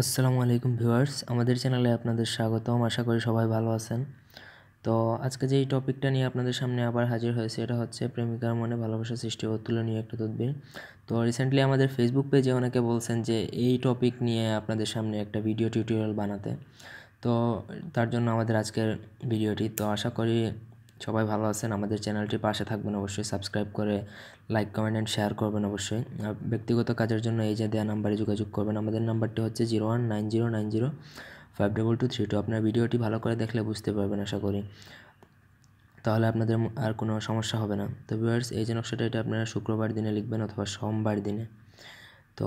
আসসালামু আলাইকুম ভিউয়ার্স, আমাদের চ্যানেলে আপনাদের স্বাগতম। আশা করি সবাই ভালো আছেন। তো আজকে যেই টপিকটা নিয়ে আপনাদের সামনে আবার হাজির হয়েছে, এটা হচ্ছে প্রেমিকার মনে ভালোবাসা সৃষ্টি ও তুলনীয় একটা তদবির। তো রিসেন্টলি আমাদের ফেসবুক পেজে অনেকে বলছেন যে, এই টপিক নিয়ে আপনাদের সামনে একটা ভিডিও টিউটোরিয়াল বানাতে। তো তার জন্য আমাদের আজকের ভিডিওটি তো আশা করি সবাই ভালো আছেন, আমাদের চ্যানেলটির পাশে থাকবেন অবশ্যই সাবস্ক্রাইব করে লাইক কমেন্ট অ্যান্ড শেয়ার করবেন অবশ্যই। আর ব্যক্তিগত কাজের জন্য এই যে দেওয়া নাম্বারে যোগাযোগ করবেন, আমাদের নাম্বারটি হচ্ছে zero one nine zero nine zero five double two three two আপনার ভিডিওটি ভালো করে দেখলে বুঝতে পারবেন আশা করি। তাহলে আপনাদের আর কোনো সমস্যা হবে না। তো ভিউয়ার্স এই যে নকশাটা, এটা আপনারা শুক্রবার দিনে লিখবেন অথবা সোমবার দিনে। তো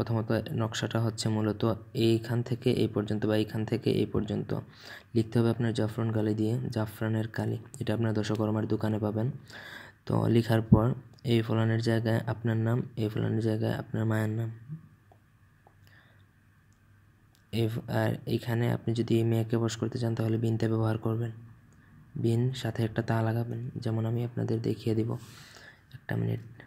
প্রথমত নকশাটা হচ্ছে মূলত এইখান থেকে এই পর্যন্ত বা এইখান থেকে এই পর্যন্ত। লিখতে হবে আপনার জাফরান কালি দিয়ে, জাফরানের কালি। এটা আপনার দশকর্মার দোকানে পাবেন। তো লেখার পর এই ফলানের জায়গায় আপনার নাম, এই ফলানের জায়গায় আপনার মায়ের নাম। আর এইখানে আপনি যদি এই মেয়েকে বস করতে চান তাহলে বিনতে ব্যবহার করবেন। বিন সাথে একটা তা লাগাবেন। যেমন আমি আপনাদের দেখিয়ে দিব। একটা মিনিট।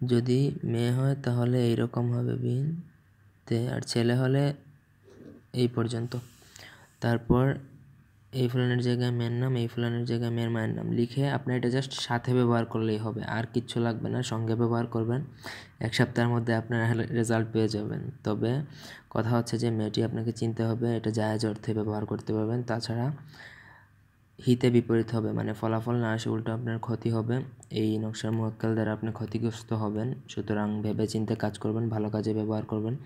যদি মেয়ে হয় তাহলে এইরকম হবে বিনতে, আর ছেলে হলে এই পর্যন্ত। তারপর, এই ফুলানের জায়গায় মেয়ের নাম, এই ফুলানের জায়গায় মেয়ের মায়ের নাম। লিখে আপনি এটা জাস্ট সাথে ব্যবহার করলেই হবে, আর কিচ্ছু লাগবে না, সঙ্গে ব্যবহার করবেন। এক সপ্তাহের মধ্যে আপনার রেজাল্ট পেয়ে যাবেন। তবে কথা হচ্ছে যে মেয়েটি আপনাকে চিনতে হবে, এটা জায়জ অর্থে ব্যবহার করতে পারবেন। তাছাড়া হিতে বিপরীত হবে মানে ফলাফল না আসে উল্টো আপনার ক্ষতি হবে। এই নকশার মোয়াক্কাল দ্বারা আপনি ক্ষতিগ্রস্ত হবেন। সুতরাং ভেবে চিনতে কাজ করবেন, ভালো কাজে ব্যবহার করবেন।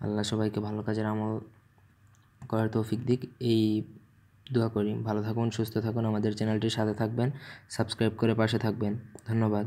আল্লাহ সবাইকে ভালো কাজের আমল করার তৌফিক দিক। এই দোয়া করি। ভালো থাকুন, সুস্থ থাকুন। আমাদের চ্যানেলটির সাথে থাকবেন, সাবস্ক্রাইব করে পাশে থাকবেন। ধন্যবাদ।